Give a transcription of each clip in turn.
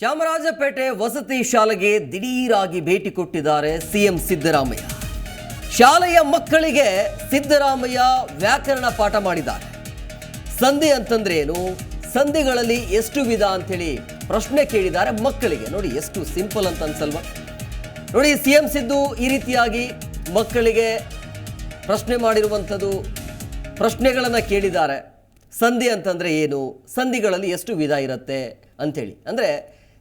ಚಾಮರಾಜಪೇಟೆ ವಸತಿ ಶಾಲೆಗೆ ದಿಢೀರಾಗಿ ಭೇಟಿ ಕೊಟ್ಟಿದ್ದಾರೆ ಸಿಎಂ ಸಿದ್ದರಾಮಯ್ಯ. ಶಾಲೆಯ ಮಕ್ಕಳಿಗೆ ಸಿದ್ದರಾಮಯ್ಯ ವ್ಯಾಕರಣ ಪಾಠ ಮಾಡಿದ್ದಾರೆ. ಸಂಧಿ ಅಂತಂದ್ರೆ ಏನು? ಸಂಧಿಗಳಲ್ಲಿ ಎಷ್ಟು ವಿಧ ಅಂತೇಳಿ ಪ್ರಶ್ನೆ ಕೇಳಿದ್ದಾರೆ ಮಕ್ಕಳಿಗೆ. ನೋಡಿ, ಎಷ್ಟು ಸಿಂಪಲ್ ಅಂತ ಅನ್ಸಲ್ವಾ? ನೋಡಿ ಸಿ ಎಂ ಸಿದ್ದು ಈ ರೀತಿಯಾಗಿ ಮಕ್ಕಳಿಗೆ ಪ್ರಶ್ನೆ ಮಾಡಿರುವಂಥದ್ದು ಪ್ರಶ್ನೆಗಳನ್ನು ಕೇಳಿದ್ದಾರೆ. ಸಂಧಿ ಅಂತಂದರೆ ಏನು? ಸಂಧಿಗಳಲ್ಲಿ ಎಷ್ಟು ವಿಧ ಇರುತ್ತೆ ಅಂಥೇಳಿ ಅಂದರೆ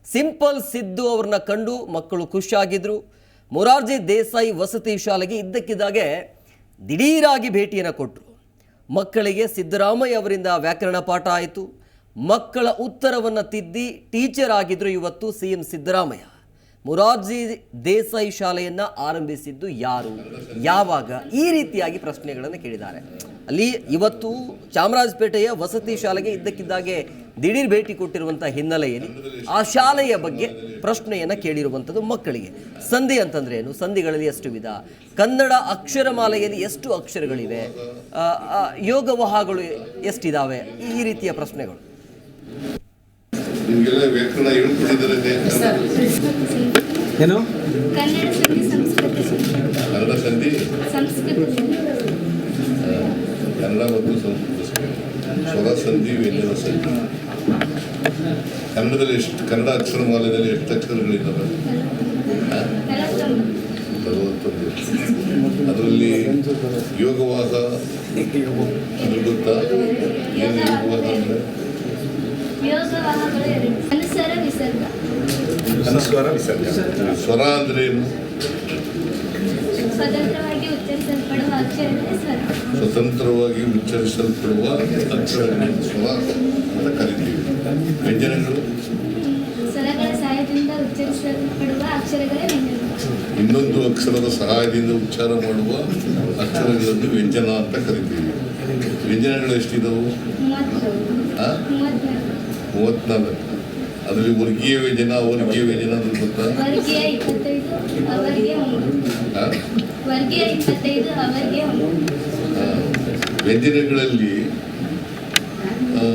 ಸಿಂಪಲ್ ಸಿದ್ದು ಅವ್ರನ್ನ ಕಂಡು ಮಕ್ಕಳು ಖುಷಿಯಾಗಿದ್ದರು ಮೊರಾರ್ಜಿ ದೇಸಾಯಿ ವಸತಿ ಶಾಲೆಗೆ ಇದ್ದಕ್ಕಿದ್ದಾಗೆ ದಿಢೀರಾಗಿ ಭೇಟಿಯನ್ನು ಕೊಟ್ಟರು ಮಕ್ಕಳಿಗೆ ಸಿದ್ದರಾಮಯ್ಯ ಅವರಿಂದ ವ್ಯಾಕರಣ ಪಾಠ ಆಯಿತು. ಮಕ್ಕಳ ಉತ್ತರವನ್ನು ತಿದ್ದಿ ಟೀಚರ್ ಆಗಿದ್ರು ಇವತ್ತು ಸಿ ಎಂ ಸಿದ್ದರಾಮಯ್ಯ. ಮೊರಾರ್ಜಿ ದೇಸಾಯಿ ಶಾಲೆಯನ್ನು ಆರಂಭಿಸಿದ್ದು ಯಾರು? ಯಾವಾಗ? ಈ ರೀತಿಯಾಗಿ ಪ್ರಶ್ನೆಗಳನ್ನು ಕೇಳಿದ್ದಾರೆ. ಅಲ್ಲಿ ಇವತ್ತು ಚಾಮರಾಜಪೇಟೆಯ ವಸತಿ ಶಾಲೆಗೆ ಇದ್ದಕ್ಕಿದ್ದಾಗೆ ದಿಢೀರ್ ಭೇಟಿ ಕೊಟ್ಟಿರುವಂಥ ಹಿನ್ನೆಲೆಯಲ್ಲಿ ಆ ಶಾಲೆಯ ಬಗ್ಗೆ ಪ್ರಶ್ನೆಯನ್ನು ಕೇಳಿರುವಂಥದ್ದು ಮಕ್ಕಳಿಗೆ. ಸಂಧಿ ಅಂತಂದ್ರೆ ಏನು? ಸಂಧಿಗಳಲ್ಲಿ ಎಷ್ಟು ವಿಧ? ಕನ್ನಡ ಅಕ್ಷರಮಾಲೆಯಲ್ಲಿ ಎಷ್ಟು ಅಕ್ಷರಗಳಿವೆ? ಯೋಗವಹಗಳು ಎಷ್ಟಿದಾವೆ? ಈ ರೀತಿಯ ಪ್ರಶ್ನೆಗಳು. ನಿಮಗೆಲ್ಲ ವ್ಯಾಕರಣ ಹೇಳ್ಕೊಟ್ಟಿದ್ದಾರೆ ಏನು? ಕನ್ನಡ ಸಂಧಿ ಸಂಸ್ಕೃತ. ಕನ್ನಡ ಸಂಧಿ? ಸಂಸ್ಕೃತ. ಕನ್ನಡ ಮತ್ತು ಸಂಸ್ಕೃತ. ಸಂಧಿ. ಸ್ವರ ಸಂಧಿ ವ್ಯಂಜನ ಸಂಧಿ. ಕನ್ನಡದಲ್ಲಿ ಎಷ್ಟು ಕನ್ನಡ ಅಕ್ಷರಮಾಲೆಯಲ್ಲಿ ಎಷ್ಟು ಅಕ್ಷರಗಳಿದ್ದಾವೆ ಅದರಲ್ಲಿ ಯೋಗವಾದ ಅಂದ್ರೆ ಗೊತ್ತಾ? ಏನು ಯೋಗವಾದ ಅಂದರೆ? ವಿಸರ್ಗ ಸ್ವರ ಅಂದ್ರೆ ಏನು? ಸ್ವತಂತ್ರವಾಗಿ ಉಚ್ಚರಿಸಲ್ಪಡುವ ಅಕ್ಷರ ಸ್ವರ. ಸ್ವತಂತ್ರವಾಗಿ ಉಚ್ಚರಿಸಲ್ಪಡುವ ಅಕ್ಷರಗಳನ್ನು ಸ್ವರ ಅಂತ ಕರಿತೀವಿ. ವ್ಯಂಜನಗಳು. ಇನ್ನೊಂದು ಅಕ್ಷರದ ಸಹಾಯದಿಂದ ಉಚ್ಚಾರ ಮಾಡುವ ಅಕ್ಷರಗಳನ್ನು ವ್ಯಂಜನ ಅಂತ ಕರಿತೀವಿ. ವ್ಯಂಜನಗಳು ಎಷ್ಟಿದವು? ಮೂವತ್ನಾಲ್ಕು. ಅದರಲ್ಲಿ ವರ್ಗೀಯ ವ್ಯಂಜನ ಅವರ್ಗೀಯ ವ್ಯಂಜನ ಅಂದ್ರೆ ಗೊತ್ತಾ? ವರ್ಗೀಯ ಇಪ್ಪತ್ತೈದು ಅವರಿಗೆ ಒಂದು ಆ? ವರ್ಗೀಯ ಇಪ್ಪತ್ತೈದು ಅವರಿಗೆ ಒಂದು ಆ, ವ್ಯಂಜನಗಳಲ್ಲಿ ಆ,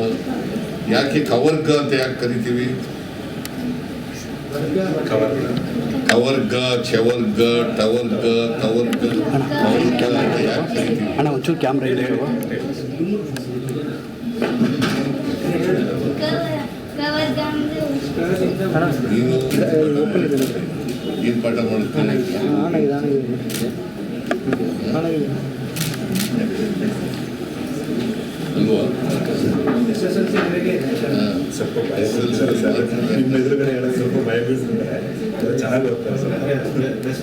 ಯಾಕೆ ಕವರ್ಗ ಅಂತ ಯಾಕೆ ಕರಿತೀವಿ? ಕವರ್ಗ ಕವರ್ಗ ಚವರ್ಗ ಟವರ್ಗ ಕವರ್ಗ ಕವರ್ಗ ಅಂತ ಯಾಕೆ ಕರಿತೀವಿ? ಅಣ್ಣ ಒಂಚೂರು ಕ್ಯಾಮ್ರಾ ಇದೆ ಹೇಳುವ. ಕವ- ಕವರ್ಗ ಅಂದ್ರೆ ನೀನು ಏನು ಪಾಠ ಮಾಡುತ್ತೇನೆ ಸ್ವಲ್ಪ ಭಯ ನಿಮ್ಮ ಎದುರುಗಡೆ ಹೇಳೋದು ಸ್ವಲ್ಪ ಭಯ ಬೀಳ್ತಾರೆ ಚೆನ್ನಾಗಿ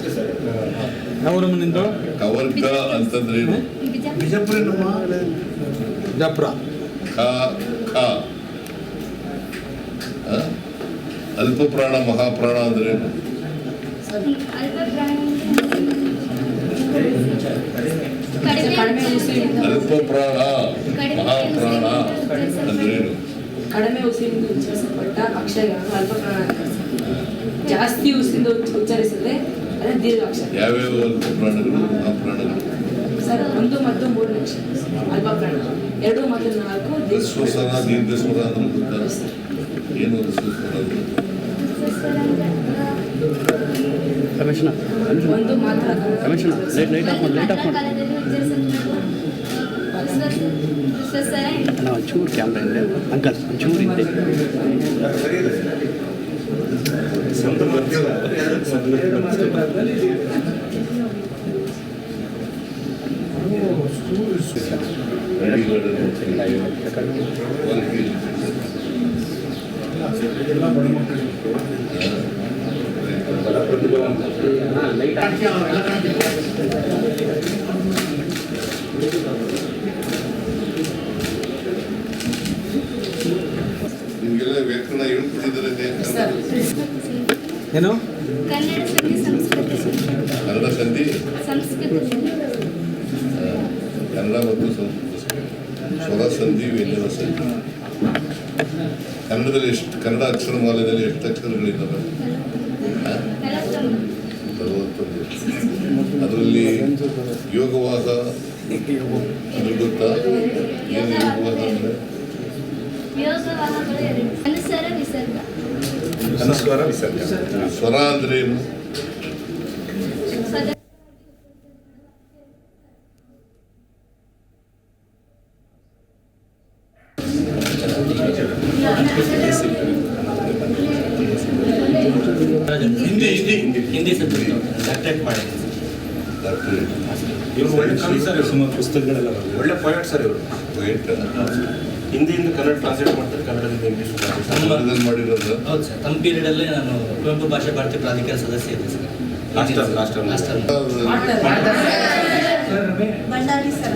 ಸರ್ ಅವರು ನಿಂದು ಕವರ್ಗ ಅಂತಂದ್ರೇನು ಬಿಜಾಪುರ ಬಿಜಾಪುರ. ಖ ಖ ಆ? ಅಲ್ಪ ಪ್ರಾಣ ಮಹಾಪ್ರಾಣ ಅಂದ್ರೇನು ಅಲ್ಪ ಪ್ರಾಣಿ ಅಲ್ಪ ಪ್ರಾಣ ಮಹಾಪ್ರಾಣ ಅಂದ್ರೇನು ಕಡಿಮೆ ಉಸಿರಿಂದ ಉಚ್ಚರಿಸಲ್ಪಟ್ಟ ಅಕ್ಷರಗಳನ್ನು ಅಲ್ಪ ಪ್ರಾಣ ಜಾಸ್ತಿ ಉಸಿರಿಂದ ಉಚ್ಚ- ಉಚ್ಚರಿಸಿದ್ರೆ ಅದೇ ದೀರ್ಘ ಅಕ್ಷರ ಯಾವ್ಯಾವ ಅಲ್ಪ ಪ್ರಾಣಗಳು? ಮಹಾಪ್ರಾಣಗಳು. ಸರ್ ಒಂದು ಮತ್ತು ಮೂರು ಲಕ್ಷ ಅಲ್ಪ ಪ್ರಾಣ ಎರಡು ಮತ್ತು ನಾಲ್ಕು ದೀರ್ಘ ಸ್ವರ ದೀರ್ಘ ಸ್ವರ ಅಂದ್ರೆ ಗೊತ್ತಾ ಏನು ರಮೇಶನ ಒಂದು ಮಾತ್ರ ರಮೇಶನ ಲೈಟ್ ಲೈಟ್ ಆಫ್ ಮಾಡಿ ಲೈಟ್ ಆಫ್ ಮಾಡಿ ಕಾಲದಲ್ಲಿ ಉಚ್ಚರಿಸಲ್ಪಡುವ ವಿಶ್ವ- ವಿಶ್ವಸ್ವರ ಅಣ್ಣ ಒಂಚೂರು ಕ್ಯಾಮ್ರಾ ಇದೆ ಅಂಕಲ್ ಒಂಚೂರು ಹಿಂದೆ ಒಂದು ಮಧ್ಯ ನಿಮಗೆಲ್ಲ ವ್ಯಾಕರಣ ಹೇಳ್ಕೊಟ್ಟಿದ್ದಾರೆ ಸರ್ ಏನು? ಕನ್ನಡ ಸಂಧಿ ಸಂಸ್ಕೃತ. ಕನ್ನಡ ಸಂಧಿ? ಸಂಸ್ಕೃತ. ಆ, ಕನ್ನಡ ಮತ್ತು ಸಂಸ್ಕೃತ. ಸ್ವರ ಸಂಧಿ ವ್ಯಂಜನ ಸಂಧಿ. ಕನ್ನಡದಲ್ಲಿ ಎಷ್ಟು ಕನ್ನಡ ಅಕ್ಷರಮಾಲೆಯಲ್ಲಿ ಎಷ್ಟು ಅಕ್ಷರಗಳಿದ್ದಾವೆ ಆ? ನಲವತ್ತೊಂದು ನಲವತ್ತೊಂದು ಅದರಲ್ಲಿ ಯೋಗವಾಹ ಅಂದ್ರೆ ಗೊತ್ತಾ ಏನು ಯೋಗವಾಹ ಅಂದರೆ ಯೋಗವಾಹಗಳು ಎರಡು ಅನುಸರ ವಿಸರ್ಗ ಅನುಸ್ವಾರ ವಿಸರ್ಗ ಸ್ವರ ಅಂದ್ರೆ ಏನು ಸದ ಹಿಂದಿ ಹಿಂದಿ ಹಿಂದಿ ಸಬ್ಜೆಕ್ಟ್ ಡಾಕ್ಟರೇಟ್ ಮಾಡಿ. ಇವರು ಒಳ್ಳೆ ಕವಿ ಸರ್ ಇವ್ರು. ಸುಮಾರು ಪುಸ್ತಕಗಳೆಲ್ಲ ಒಳ್ಳೆ ಪೊಯೆಟ್ ಸರ್ ಇವರು. ಹಿಂದಿಯಿಂದ ಕನ್ನಡ ಟ್ರಾನ್ಸ್ಲೇಟ್ ಮಾಡ್ತಾರೆ ಕನ್ನಡದಿಂದ ಇಂಗ್ಲೀಷ್ ಕನ್ನಡದಲ್ಲಿ ಮಾಡಿರೋದು? ಹೌದು ಸರ್ ತಮ್ಮ ಪೀರಿಯಡಲ್ಲೇ ನಾನು ಕುವೆಂಪು ಭಾಷೆ ಭಾರತೀಯ ಪ್ರಾಧಿಕಾರ ಸದಸ್ಯ ಇದ್ದೆ sir last last Bhandari sir